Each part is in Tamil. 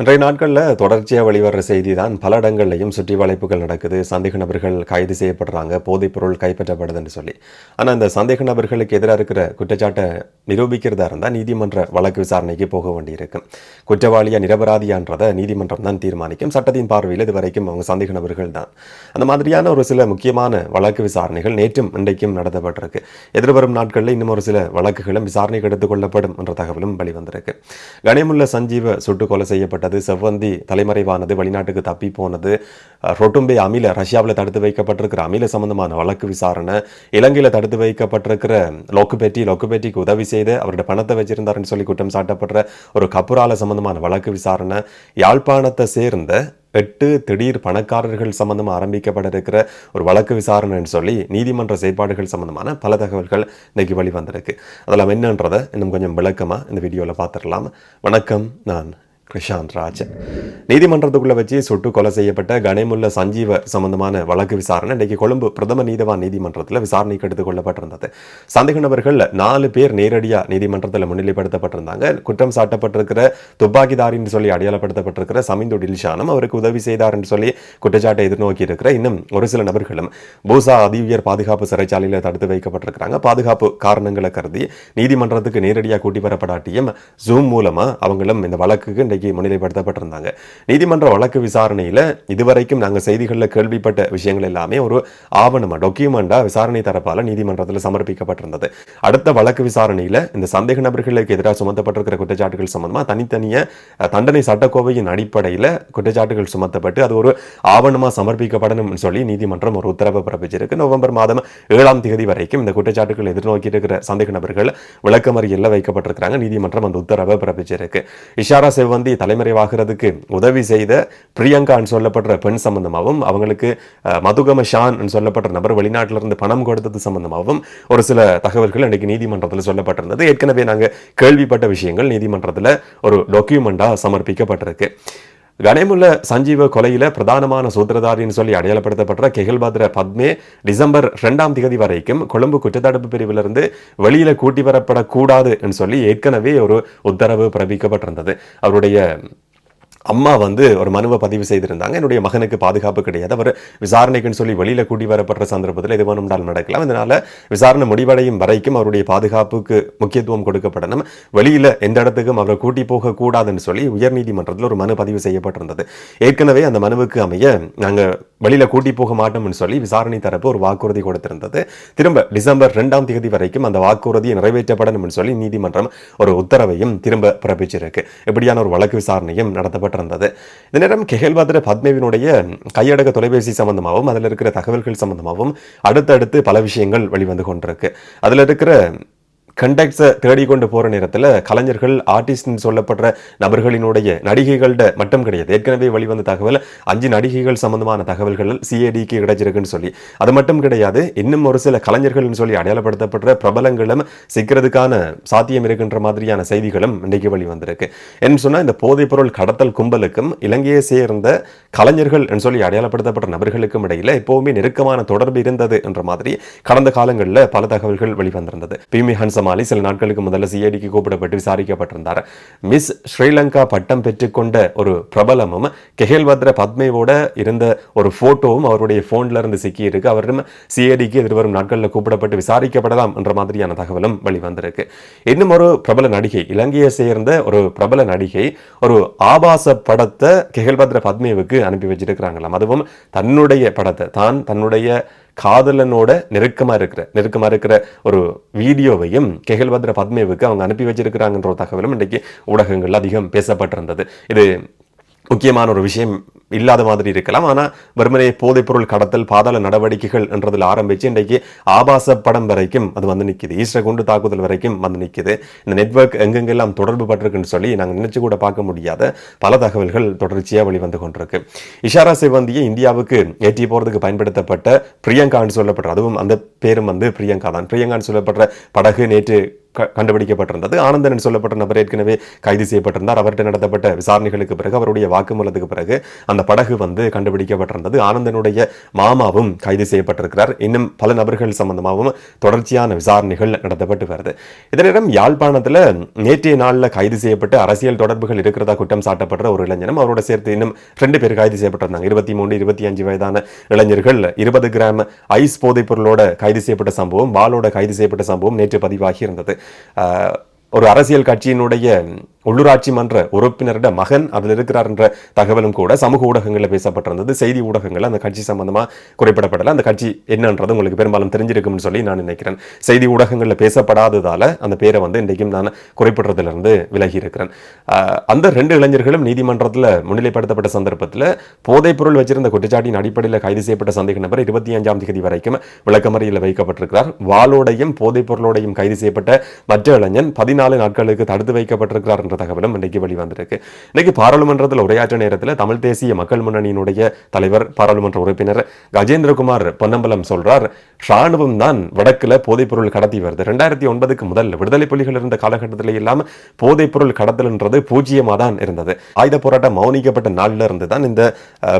இன்றைய நாட்களில் தொடர்ச்சியாக வெளிவர்ற செய்தி தான் பல இடங்கள்லையும் சுற்றி வளைப்புகள் நடக்குது. சந்தேக நபர்கள் கைது செய்யப்படுறாங்க. போதைப்பொருள் கைப்பற்றப்படுதுன்னு சொல்லி. ஆனால் இந்த சந்தேக நபர்களுக்கு எதிராக இருக்கிற குற்றச்சாட்டை நிரூபிக்கிறதா இருந்தால் நீதிமன்ற வழக்கு விசாரணைக்கு போக வேண்டியிருக்கும் குற்றவாளியாக நிரபராதியான்றதை நீதிமன்றம் தான் தீர்மானிக்கும். சட்டத்தின் பார்வையில் இது வரைக்கும் அவங்க சந்தேக நபர்கள் தான். அந்த மாதிரியான ஒரு சில முக்கியமான வழக்கு விசாரணைகள் நேற்றும் இன்றைக்கும் நடத்தப்பட்டிருக்கு. எதிர்வரும் நாட்களில் இன்னும் ஒரு சில வழக்குகளும் விசாரணைக்கு எடுத்துக் கொள்ளப்படும் என்ற தகவலும் வெளிவந்திருக்கு. கனிமுள்ள சஞ்சீவ சுட்டுக்கொலை செய்யப்பட்ட செய்யப்பட்டது செவ்வந்தி தலைமறைவானது வெளிநாட்டுக்கு தப்பி போனது ரொட்டும்பே அமில ரஷ்யாவில் தடுத்து வைக்கப்பட்டிருக்கிற அமில சம்பந்தமான வழக்கு விசாரணை இலங்கையில் தடுத்து வைக்கப்பட்டிருக்கிற லொக்குபேட்டி லொக்குபேட்டிக்கு உதவி செய்து அவருடைய பணத்தை வச்சிருந்தாருன்னு சொல்லி குற்றம் சாட்டப்படுற ஒரு கப்புரால சம்பந்தமான வழக்கு விசாரணை யாழ்ப்பாணத்தை சேர்ந்த எட்டு திடீர் பணக்காரர்கள் சம்பந்தமாக ஆரம்பிக்கப்பட இருக்கிற ஒரு வழக்கு விசாரணைன்னு சொல்லி நீதிமன்ற செயற்பாடுகள் சம்பந்தமான பல தகவல்கள் இன்னைக்கு வெளிவந்திருக்கு. அதெல்லாம் என்னன்றதை இன்னும் கொஞ்சம் விளக்கமாக இந்த வீடியோவில் பார்த்துடலாம். வணக்கம் நான் கிருஷாந்த் ராஜ். நீதிமன்றத்துக்குள்ள வச்சு சுட்டு கொலை செய்யப்பட்ட கணேமுல்ல சஞ்சீவ சம்பந்தமான வழக்கு விசாரணை இன்றைக்கு கொழும்பு பிரதம நீதவான் நீதிமன்றத்தில் விசாரணைக்கு எடுத்துக் கொள்ளப்பட்டிருந்தது. சந்தேக நபர்கள் நாலு பேர் நேரடியாக நீதிமன்றத்தில் முன்னிலைப்படுத்தப்பட்டிருந்தாங்க. குற்றம் சாட்டப்பட்டிருக்கிற துப்பாக்கிதாரின்னு சொல்லி அடையாளப்படுத்தப்பட்டிருக்கிற சமிந்து டில்ஷானும் அவருக்கு உதவி செய்தார் என்று சொல்லி குற்றச்சாட்டை எதிர்நோக்கி இருக்கிற இன்னும் ஒரு சில நபர்களும் பூசா அதிவியர் பாதுகாப்பு சிறைச்சாலையில் தடுத்து வைக்கப்பட்டிருக்கிறாங்க. பாதுகாப்பு காரணங்களை கருதி நீதிமன்றத்துக்கு நேரடியாக கூட்டி வரப்படாட்டியும் ஜூம் மூலமா அவங்களும் இந்த வழக்குக்கு இன்றைக்கு முன்னிலைப்படுத்தப்பட்டிருந்தாங்க. நீதிமன்ற வழக்கு விசாரணையில் இதுவரைக்கும் நாங்கள் செய்திகளில் கேள்விப்பட்ட விஷயங்கள் எல்லாமே ஒரு ஆவணமாக டாக்குமெண்டா விசாரணை தரப்பால் நீதிமன்றத்தில் சமர்ப்பிக்கப்பட்டிருந்தது. அடுத்த வழக்கு விசாரணையில் இந்த சந்தேக நபர்களுக்கு எதிராக சுமத்தப்பட்டிருக்கிற குற்றச்சாட்டுகள் சம்பந்தமாக தனித்தனியாக தண்டனை சட்டக்கோவையின் அடிப்படையில் குற்றச்சாட்டுகள் சுமத்தப்பட்டு அது ஒரு ஆவணமாக சமர்ப்பிக்கப்படணும்னு சொல்லி நீதிமன்றம் ஒரு உத்தரவு பிறப்பிச்சிருக்கு. நவம்பர் மாதம் ஏழாம் தேதி வரைக்கும் இந்த குற்றச்சாட்டுகள் எதிர்நோக்கி இருக்கிற சந்தேக நபர்கள் விளக்கமறியல்ல வைக்கப்பட்டிருக்கிறாங்க. நீதிமன்றம் அந்த உத்தரவை பிறப்பிச்சிருக்கு. இஷாரா செவ்வந்தி தலைமறைவாகிறதுக்கு உதவி செய்த பிரியங்கான்னு சொல்லப்படுற பெண் சம்பந்தமாகவும் அவங்களுக்கு மதுகம ஷான் சொல்லப்படுற நபர் வெளிநாட்டிலிருந்து பணம் கொடுத்தது சம்பந்தமாகவும் ஒரு சில தகவல்கள் அன்னைக்கு நீதிமன்றத்தில் சொல்லப்பட்டிருந்தது. ஏற்கனவே நாங்க கேள்விப்பட்ட விஷயங்கள் நீதிமன்றத்தில் ஒரு டாக்குமெண்ட்டாக சமர்ப்பிக்கப்பட்டிருக்கு. கணேமுல்ல சஞ்சீவ கொலையில பிரதானமான சூத்திரதாரின்னு சொல்லி அடையாளப்படுத்தப்பட்ட கெகல்பத்ர பத்மே டிசம்பர் ரெண்டாம் தேதி வரைக்கும் கொழும்பு குற்றத்தடுப்பு பிரிவிலிருந்து வெளியில கூட்டி வரப்படக்கூடாதுன்னு சொல்லி ஏற்கனவே ஒரு உத்தரவு பிறப்பிக்கப்பட்டிருந்தது. அவருடைய அம்மா வந்து ஒரு மனுவை பதிவு செய்திருந்தாங்க. என்னுடைய மகனுக்கு பாதுகாப்பு கிடையாது. அவர் விசாரணைக்குன்னு சொல்லி வெளியில் கூட்டி வரப்படுற சந்தர்ப்பத்தில் எது வேணும்னாலும் நடக்கலாம். அதனால் விசாரணை முடிவடையும் வரைக்கும் அவருடைய பாதுகாப்புக்கு முக்கியத்துவம் கொடுக்கப்படணும். வெளியில் எந்த இடத்துக்கும் அவரை கூட்டி போக கூடாதுன்னு சொல்லி உயர்நீதிமன்றத்தில் ஒரு மனு பதிவு செய்யப்பட்டிருந்தது. ஏற்கனவே அந்த மனுவுக்கு அமைய நாங்கள் வெளியில் கூட்டி போக மாட்டோம்னு சொல்லி விசாரணை தரப்பு ஒரு வாக்குறுதி கொடுத்திருந்தது. திரும்ப டிசம்பர் ரெண்டாம் தேதி வரைக்கும் அந்த வாக்குறுதியை நிறைவேற்றப்படணும்னு சொல்லி நீதிமன்றம் ஒரு உத்தரவையும் திரும்ப பிறப்பிச்சிருக்கு. இப்படியான ஒரு வழக்கு விசாரணையும் நடத்தப்பட்டிருந்தது இந்த நேரம் கெஹல்வாதர பத்மேவினுடைய கையடக தொலைபேசி சம்பந்தமாகவும் அதில் இருக்கிற தகவல்கள் சம்பந்தமாகவும் அடுத்தடுத்து பல விஷயங்கள் வெளிவந்து கொண்டிருக்கு. அதில் இருக்கிற கண்டக்ட்ஸை தேடிக்கொண்டு போற நேரத்தில் கலைஞர்கள் ஆர்டிஸ்ட்னு சொல்லப்படுற நபர்களினுடைய நடிகைகள்ட மட்டும் கிடையாது. ஏற்கனவே வெளிவந்த தகவல் அஞ்சு நடிகைகள் சம்பந்தமான தகவல்கள் சிஏடிக்கு கிடைச்சிருக்குன்னு சொல்லி. அது மட்டும் கிடையாது இன்னும் ஒரு சில கலைஞர்கள்னு சொல்லி அடையாளப்படுத்தப்படுற பிரபலங்களும் சிக்கிறதுக்கான சாத்தியம் இருக்கின்ற மாதிரியான செய்திகளும் இன்றைக்கு வெளிவந்திருக்கு. என்ன சொன்னா இந்த போதைப்பொருள் கடத்தல் கும்பலுக்கும் இலங்கையை சேர்ந்த கலைஞர்கள் என்று சொல்லி அடையாளப்படுத்தப்பட்ட நபர்களுக்கும் இடையில எப்பவுமே நெருக்கமான தொடர்பு இருந்தது என்ற மாதிரி கடந்த காலங்களில் பல தகவல்கள் வெளிவந்திருந்தது. பிமி ஹன்சமாலி சில நாட்களுக்கு முதல்ல சிஐடிக்கு கூப்பிடப்பட்டு விசாரிக்கப்பட்டிருந்தார். மிஸ் ஸ்ரீலங்கா பட்டம் பெற்றுக்கொண்ட ஒரு பிரபலமும் கெஹல்பத்ர பத்மேவோட இருந்த ஒரு போட்டோவும் அவருடைய போன்ல இருந்து சிக்கி இருக்கு அவரும் சிஐடிக்கு எதிர்வரும் நாட்களில் கூப்பிடப்பட்டு விசாரிக்கப்படலாம் என்ற மாதிரியான தகவலும் வெளிவந்திருக்கு. இன்னும் ஒரு பிரபல நடிகை இலங்கையை சேர்ந்த ஒரு பிரபல நடிகை ஒரு ஆபாச படத்தை கெஹல்பத்ர பத்மேவுக்கு அனுப்பி வச்சிருக்கிறாங்களாம். அதுவும் தன்னுடைய படத்தை தான் தன்னுடைய காதலனோட நெருக்கமாக இருக்கிற நெருக்கமாக இருக்கிற ஒரு வீடியோவையும் கெகல்பத்ர பத்மேவுக்கு அவங்க அனுப்பி வச்சிருக்கிறாங்கன்ற ஒரு தகவலும் இன்றைக்கு ஊடகங்கள் அதிகம் பேசப்பட்டிருந்தது. இது முக்கியமான ஒரு விஷயம் இல்லாத மாதிரி இருக்கலாம். ஆனால் வெறுமனே போதைப்பொருள் கடத்தல் பாதாள நடவடிக்கைகள் என்றதில் ஆரம்பித்து இன்றைக்கு ஆபாச படம் வரைக்கும் அது வந்து நிற்கிது ஈஸ்டர் குண்டு தாக்குதல் வரைக்கும் வந்து நிற்கிது இந்த நெட்ஒர்க் எங்கெங்கெல்லாம் தொடர்பு பட்டிருக்குன்னு சொல்லி நாங்கள் நினைச்சு கூட பார்க்க முடியாத பல தகவல்கள் தொடர்ச்சியாக வெளிவந்து கொண்டிருக்கு. இஷாரா சிவந்தியை இந்தியாவுக்கு ஏற்றி போகிறதுக்கு பயன்படுத்தப்பட்ட பிரியங்கான்னு சொல்லப்படுற அதுவும் அந்த பேரும் வந்து பிரியங்கா தான். பிரியங்கான்னு சொல்லப்படுற படகு நேற்று கண்டுபிடிக்கப்பட்டிருந்தது. ஆனந்தன் சொல்லப்பட்ட நபர் ஏற்கனவே கைது செய்யப்பட்டிருந்தார். அவர்கிட்ட நடத்தப்பட்ட விசாரணைகளுக்கு பிறகு அவருடைய வாக்குமூலத்துக்கு பிறகு அந்த அந்த படகு வந்து கண்டுபிடிக்கப்பட்டிருந்தது. ஆனந்தனுடைய மாமாவும் கைது செய்யப்பட்டிருக்கிறார். இன்னும் பல நபர்கள் சம்பந்தமாகவும் தொடர்ச்சியான விசாரணைகள் நடத்தப்பட்டு வருது. இதனிடம் யாழ்ப்பாணத்தில் நேற்றைய நாளில் கைது செய்யப்பட்டு அரசியல் தொடர்புகள் இருக்கிறதா குற்றம் சாட்டப்படுற ஒரு இளைஞனும் அவரோட சேர்த்து இன்னும் ரெண்டு பேர் கைது செய்யப்பட்டிருந்தாங்க. இருபத்தி மூணு இருபத்தி அஞ்சு வயதான இளைஞர்கள் இருபது கிராம் ஐஸ் போதைப் பொருளோட கைது செய்யப்பட்ட சம்பவம் வாளோட கைது செய்யப்பட்ட சம்பவம் நேற்று பதிவாகி இருந்தது. ஒரு அரசியல் கட்சியினுடைய உள்ளூராட்சி மன்ற உறுப்பினரிட மகன் அதில் இருக்கிறார் என்ற தகவலும் கூட சமூக ஊடகங்களில் பேசப்பட்டிருந்தது. செய்தி ஊடகங்கள் அந்த கட்சி சம்பந்தமாக குறிப்பிடப்படலை. அந்த கட்சி என்னன்றது உங்களுக்கு பெரும்பாலும் தெரிஞ்சிருக்கும்னு சொல்லி நான் நினைக்கிறேன். செய்தி ஊடகங்களில் பேசப்படாததால் அந்த பேரை வந்து இன்றைக்கும் நான் குறிப்பிடுறதுலேருந்து விலகி இருக்கிறேன் அந்த ரெண்டு இளைஞர்களும் நீதிமன்றத்தில் முன்னிலைப்படுத்தப்பட்ட சந்தர்ப்பத்தில் போதைப்பொருள் வச்சிருந்த குற்றச்சாட்டின் அடிப்படையில் கைது செய்யப்பட்ட சந்தேக நபர் இருபத்தி அஞ்சாம் தேதி வரைக்கும் விளக்கமறையில் வைக்கப்பட்டிருக்கிறார். வாளோடையும் போதைப் பொருளோடையும் கைது செய்யப்பட்ட மற்ற இளைஞன் பதினாலு நாட்களுக்கு தடுத்து வைக்கப்பட்டிருக்கிறார் என்ற தகவலும் இன்றைக்கு வெளிவந்திருக்கு. இன்றைக்கு பாராளுமன்றத்தில் உரையாற்ற நேரத்தில் தமிழ் தேசிய மக்கள் முன்னணியினுடைய தலைவர் பாராளுமன்ற உறுப்பினர் கஜேந்திரகுமார் பொன்னம்பலம் சொல்றார் ராணுவம் தான் வடக்கில் போதைப்பொருள் கடத்தி வருது. ரெண்டாயிரத்தி ஒன்பதுக்கு முதல் விடுதலை புலிகள் இருந்த காலகட்டத்தில் இல்லாமல் போதைப்பொருள் கடத்தல்ன்றது பூஜ்ஜியமாக தான் இருந்தது. ஆயுத போராட்டம் மௌனிக்கப்பட்ட நாளில் இருந்து தான் இந்த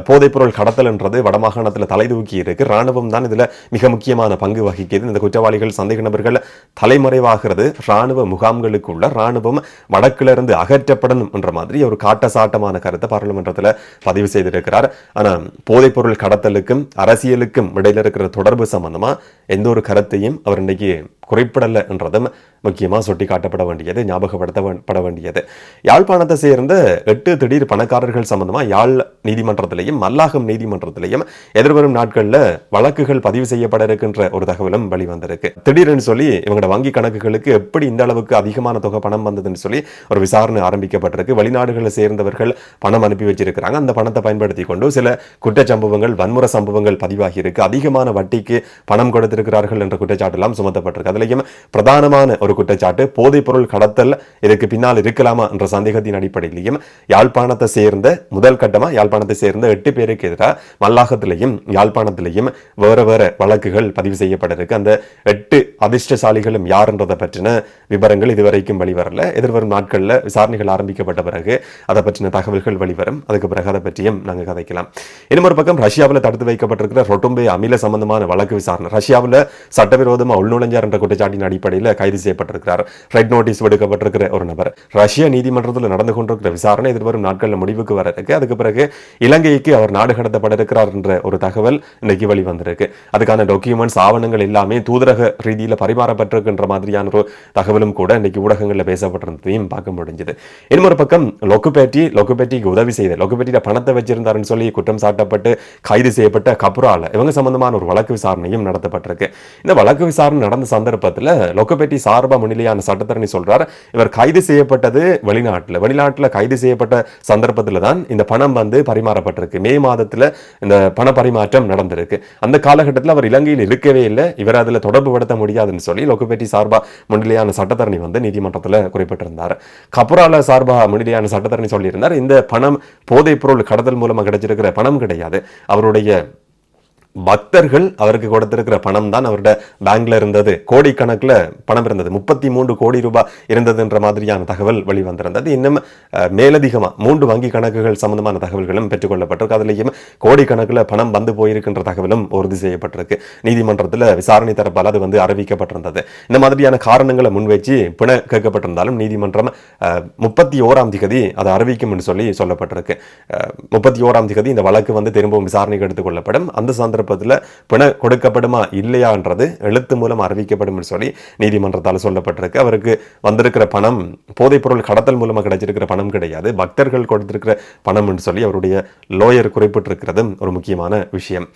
போதைப்பொருள் கடத்தல்ன்றது வடமாகாணத்தில் தலை தூக்கி இருக்கு. ராணுவம் தான் இதில் மிக முக்கியமான பங்கு வகிக்கிறது. இந்த குற்றவாளிகள் சந்தேக நபர்கள் தலைமறைவாகிறது. ராணுவ முகாம்களுக்குள்ள ராணுவம் வடக்கில் இருந்து அகற்றப்படணும் என்ற மாதிரி ஒரு காட்டசாட்டமான கருத்தை பாராளுமன்றத்தில் பதிவு செய்திருக்கிறார். ஆனா போதைப்பொருள் கடத்தலுக்கும் அரசியலுக்கும் இடையில இருக்கிற தொடர்பு சம்பந்தமாக எந்த ஒரு கருத்தையும் அவர் இன்னைக்கு குறிப்பிடல என்றதும் முக்கியமா சுட்டி காட்டப்பட வேண்டியது ஞாபகப்படுத்தப்பட வேண்டியது. யாழ்ப்பாணத்தை சேர்ந்த எட்டு திடீர் பணக்காரர்கள் சம்பந்தமாக யாழ் நீதிமன்றத்திலையும் மல்லாகம் நீதிமன்றத்திலையும் எதிர்வரும் நாட்கள்ல வழக்குகள் பதிவு செய்யப்பட இருக்கின்ற ஒரு தகவலும் வெளிவந்திருக்கு. திடீர்னு சொல்லி இவங்களோட வங்கி கணக்குகளுக்கு எப்படி இந்த அளவுக்கு அதிகமான தொகை பணம் வந்ததுன்னு சொல்லி ஒரு விசாரணை ஆரம்பிக்கப்பட்டிருக்கு. வெளிநாடுகளை சேர்ந்தவர்கள் பணம் அனுப்பி வச்சிருக்கிறாங்க. அந்த பணத்தை பயன்படுத்தி கொண்டு சில குற்றச்சம்பவங்கள் வன்முறை சம்பவங்கள் பதிவாகி இருக்கு. அதிகமான வட்டிக்கு பணம் கொடுத்திருக்கிறார்கள் என்ற குற்றச்சாட்டு எல்லாம் சுமத்தப்பட்டிருக்கு. அதுலயும் பிரதானமான ஒரு குற்றச்சாட்டு. போதைப்பொருள் கடத்தல் இதற்கு பின்னால் இருக்கலாமா என்ற சந்தேகத்தின் அடிப்படையிலையும் யாழ்ப்பாணத்தை சேர்ந்த முதல் கட்டமா யாழ்ப்பாணத்தை சேர்ந்த எட்டு பேருக்கு எதிராக மல்லாகத்திலையும் யாழ்ப்பாணத்திலையும் வேற வேற வழக்குகள் பதிவு செய்யப்பட்டிருக்கு. அந்த எட்டு அதிர்ஷ்டசாலிகளும் யாருன்றதை பற்றின விவரங்கள் இதுவரைக்கும் வெளிவரல. எதிர்வரும் நாட்களில் விசாரணைகள் ஆரம்பிக்கப்பட்ட பிறகு அதை பற்றின தகவல்கள் வெளிவரும். அதுக்கு பிறகு அதை பற்றியும் நாங்கள் கதைக்கலாம். இன்னும் ஒரு பக்கம் ரஷ்யாவில் தடுத்து வைக்கப்பட்டிருக்கிற ரொட்டும்பே அமில சம்பந்தமான வழக்கு விசாரணை. ரஷ்யாவில் சட்டவிரோதமாக உள்நுழைஞ்சார் என்ற குற்றச்சாட்டின் அடிப்படையில் கைது செய்யப்பட்டிருக்கிறார். ரெட் நோட்டீஸ் விடுக்கப்பட்டிருக்கிற ஒரு நபர். ரஷ்ய நீதிமன்றத்தில் நடந்து கொண்டிருக்கிற விசாரணை எதிர்வரும் நாட்களில் முடிவுக்கு வர இருக்கு அதுக்கு பிறகு இலங்கைக்கு அவர் நாடு கடத்தப்பட இருக்கிறார் என்ற ஒரு தகவல் இன்னைக்கு வெளிவந்திருக்கு. அதுக்கான டாக்குமெண்ட்ஸ் ஆவணங்கள் எல்லாமே தூதரக ரீதியில் பரிமாறப்பட்டிருக்கின்ற மாதிரியான ஒரு தகவல் தகவலும் கூட இன்றைக்கி ஊடகங்களில் பேசப்பட்டிருந்ததையும் பார்க்க முடிஞ்சது. இன்னொரு பக்கம் லொக்குபேட்டி லொக்குபேட்டிக்கு உதவி செய்த லொக்குபேட்டியில் பணத்தை வச்சிருந்தாருன்னு சொல்லி குற்றம் சாட்டப்பட்டு கைது செய்யப்பட்ட கப்ரால இவங்க சம்பந்தமான ஒரு வழக்கு விசாரணையும் நடத்தப்பட்டிருக்கு. இந்த வழக்கு விசாரணை நடந்த சந்தர்ப்பத்தில் லொக்கபேட்டி சார்பா முன்னிலையான சட்டத்தரணி சொல்றார் இவர் கைது செய்யப்பட்டது வெளிநாட்டில். வெளிநாட்டில் கைது செய்யப்பட்ட சந்தர்ப்பத்தில் தான் இந்த பணம் வந்து பரிமாறப்பட்டிருக்கு. மே மாதத்தில் இந்த பண பரிமாற்றம் நடந்திருக்கு. அந்த காலகட்டத்தில் அவர் இலங்கையில் இருக்கவே இல்லை. இவர் அதில் தொடர்பு படுத்த முடியாதுன்னு சொல்லி லொக்குபேட்டி சார்பா முன்னிலையான சட்ட சட்டத்தரணி வந்து நீதிமன்றத்தில் குறிப்பிட்டிருந்தார். கபுரால சார்பா முன்னிலையான சட்டத்தரணி சொல்லியிருந்தார். இந்த பணம் போதைப் பொருள் கடத்தல் மூலமாக கிடைச்சிருக்கிற பணம் கிடையாது. அவருடைய பக்தர்கள் அவருக்கு கொடுத்திருக்கிற பணம் தான் அவரோட பேங்க்ல இருந்தது. கோடிக்கணக்கில் பணம் இருந்தது. முப்பத்தி மூன்று கோடி ரூபாய் இருந்ததுன்ற மாதிரியான தகவல் வெளிவந்திருந்தது. இன்னும் மேலதிகமாக மேலதிகமா மூன்று வங்கி கணக்குகள் சம்பந்தமான தகவல்களும் பெற்றுக்கொள்ளப்பட்டிருக்கு. அதுலேயும் கோடிக்கணக்கில் பணம் வந்து போயிருக்கின்ற தகவலும் உறுதி செய்யப்பட்டிருக்கு. நீதிமன்றத்தில் விசாரணை தரப்பால் அது வந்து அறிவிக்கப்பட்டிருந்தது. இந்த மாதிரியான காரணங்களை முன்வைச்சு பிண கேட்கப்பட்டிருந்தாலும் நீதிமன்றம் முப்பத்தி ஓராம் திகதி அதை அறிவிக்கும் என்று சொல்லி சொல்லப்பட்டிருக்கு. முப்பத்தி ஓராம் திகதி இந்த வழக்கு வந்து திரும்பவும் விசாரணைக்கு எடுத்துக்கொள்ளப்படும். அந்த சந்தர்ப்பத்தில் பிணை கொடுக்கப்படுமா இல்லையான்றது எழுத்து மூலம் அறிவிக்கப்படும் சொல்லி நீதிமன்றத்தால் சொல்லப்பட்டிருக்கு. அவருக்கு வந்திருக்கிற பணம் போதைப்பொருள் கடத்தல் மூலமாக கிடைச்சிருக்கிற பணம் கிடையாது. பக்தர்கள் கொடுத்திருக்கிற பணம் என்று சொல்லி அவருடைய லோயர் குறிப்பிட்டிருக்கிறதும் ஒரு முக்கியமான விஷயம்.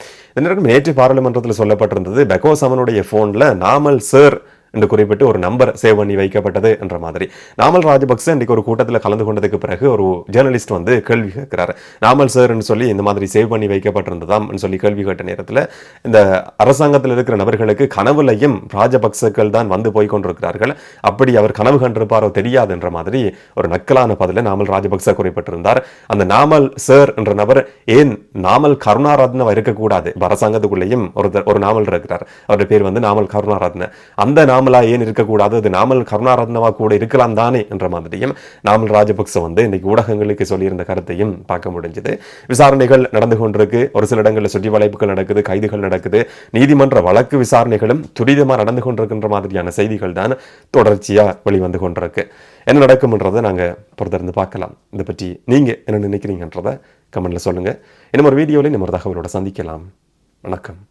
நேற்று பாராளுமன்றத்தில் சொல்லப்பட்டிருந்தது. பெகோஸ் அவனுடைய ஃபோனில் நாமல் சார் என்று குறிப்பிட்டு ஒரு நம்பர் சேவ் பண்ணி வைக்கப்பட்டது என்ற மாதிரி. நாமல் ராஜபக்சே இன்றைக்கு ஒரு கூட்டத்தில் கலந்து கொண்டதுக்கு பிறகு ஒரு ஜேர்னலிஸ்ட் வந்து கேள்வி கேட்கிறார். நாமல் சார்னு சொல்லி இந்த மாதிரி சேவ் பண்ணி வைக்கப்பட்டிருந்ததாம் சொல்லி கேள்வி கேட்ட நேரத்தில் இந்த அரசாங்கத்தில் இருக்கிற நபர்களுக்கு கனவுலையும் ராஜபக்சக்கள் தான் வந்து போய் கொண்டிருக்கிறார்கள். அப்படி அவர் கனவு கண்டிருப்பாரோ தெரியாது என்ற மாதிரி ஒரு நக்கலான பதில நாமல் ராஜபக்ச குறிப்பிட்டிருந்தார். அந்த நாமல் சார் என்ற நபர் ஏன் நாமல் கருணாரத்னவா இருக்கக்கூடாது? அரசாங்கத்துக்குள்ளேயும் ஒருத்தர் ஒரு நாமல் இருக்கிறார். அவருடைய பேர் வந்து நாமல் கருணாரத்ன. அந்த நாமல் நாமளா ஏன் இருக்கக்கூடாது? அது நாமல் கருணாரத்னவா கூட இருக்கலாம் தானே என்ற மாதிரியும் நாமல் ராஜபக்ச வந்து இன்னைக்கு ஊடகங்களுக்கு சொல்லியிருந்த கருத்தையும் பார்க்க முடிஞ்சது. விசாரணைகள் நடந்து கொண்டிருக்கு. ஒரு சில இடங்களில் சுற்றி வளைப்புகள் நடக்குது கைதுகள் நடக்குது. நீதிமன்ற வழக்கு விசாரணைகளும் துரிதமாக நடந்து கொண்டிருக்கின்ற மாதிரியான செய்திகள் தான் தொடர்ச்சியாக வெளிவந்து கொண்டிருக்கு. என்ன நடக்கும்ன்றதை நாங்கள் பொறுத்திருந்து பார்க்கலாம். இதை பற்றி நீங்கள் என்ன நினைக்கிறீங்கன்றதை கமெண்டில் சொல்லுங்கள் இன்னும் ஒரு வீடியோவில் இன்னும் ஒரு தகவலோட சந்திக்கலாம். வணக்கம்.